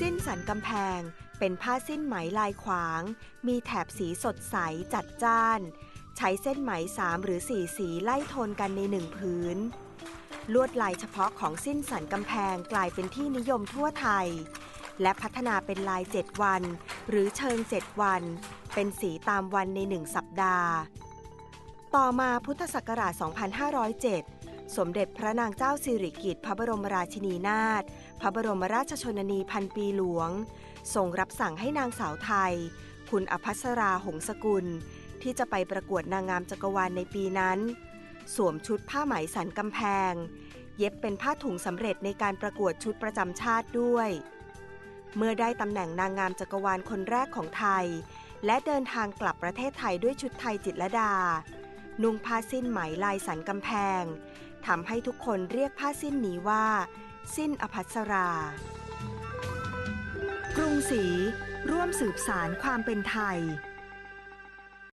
สิ้นสันกำแพง เป็นผ้าสิ้นไหมลายขวาง มีแถบสีสดใสจัดจ้าน ใช้เส้นไหมสามหรือสี่สีไล่โทนกันในหนึ่งพื้น ลวดลายเฉพาะของสิ้นสันกำแพงกลายเป็นที่นิยมทั่วไทย และพัฒนาเป็นลาย7วัน หรือเชิง7วัน เป็นสีตามวันในหนึ่งสัปดาห์ ต่อมาพุทธศักราช 2507 สมเด็จพระนางเจ้าสิริกิติ์พระบรมราชินีนาถ พระบรมราชชนนีพันปีหลวง ทรงรับสั่งให้นางสาวไทย คุณอภัสราหงสกุล ที่จะไปประกวดนางงามจักรวาลในปีนั้น สวมชุดผ้าไหมสันกำแพง เย็บเป็นผ้าถุงสำเร็จในการประกวดชุดประจำชาติด้วย เมื่อได้ตำแหน่งนางงามจักรวาลคนแรกของไทย และเดินทางกลับประเทศไทยด้วยชุดไทยจิตรลดา นุ่งผ้าสิ้นไหมลายสันกำแพง ทำให้ทุกคนเรียกผ้าสิ้นนี้ว่า สิ้นอภัสรา กรุงศรีร่วมสืบสารความเป็นไทย